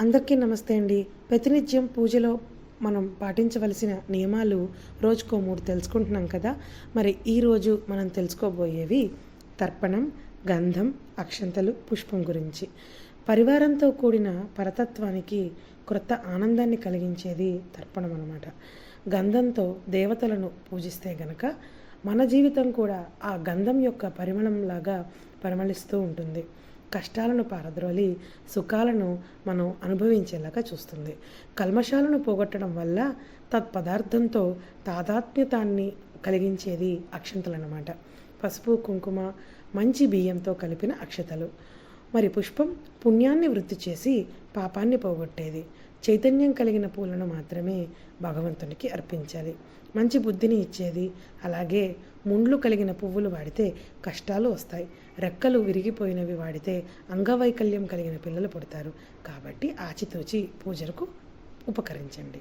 అందరికీ నమస్తే అండి. ప్రతినిత్యం పూజలో మనం పాటించవలసిన నియమాలు రోజుకో మూడు తెలుసుకుంటున్నాం కదా. మరి ఈరోజు మనం తెలుసుకోబోయేవి తర్పణం గంధం అక్షంతలు పుష్పం గురించి. పరివారంతో కూడిన పరతత్వానికి క్రొత్త ఆనందాన్ని కలిగించేది తర్పణం అన్నమాట. గంధంతో దేవతలను పూజిస్తే గనక మన జీవితం కూడా ఆ గంధం యొక్క పరిమళంలాగా పరిమళిస్తూ ఉంటుంది. కష్టాలను పారద్రోలి సుఖాలను మనం అనుభవించేలాగా చూస్తుంది. కల్మషాలను పోగొట్టడం వల్ల తత్పదార్థంతో తాదాత్మ్యతాన్ని కలిగించేది అక్షంతలు అన్నమాట పసుపు కుంకుమ మంచి బియ్యంతో కలిపిన అక్షతలు. మరి పుష్పం పుణ్యాన్ని వృత్తి చేసి పాపాన్ని పోగొట్టేది. చైతన్యం కలిగిన పూలను మాత్రమే భగవంతునికి అర్పించాలి. మంచి బుద్ధిని ఇచ్చేది. అలాగే ముండ్లు కలిగిన పువ్వులు వాడితే కష్టాలు వస్తాయి. రెక్కలు విరిగిపోయినవి వాడితే అంగవైకల్యం కలిగిన పిల్లలు పుడతారు. కాబట్టి ఆచితూచి పూజలకు ఉపకరించండి.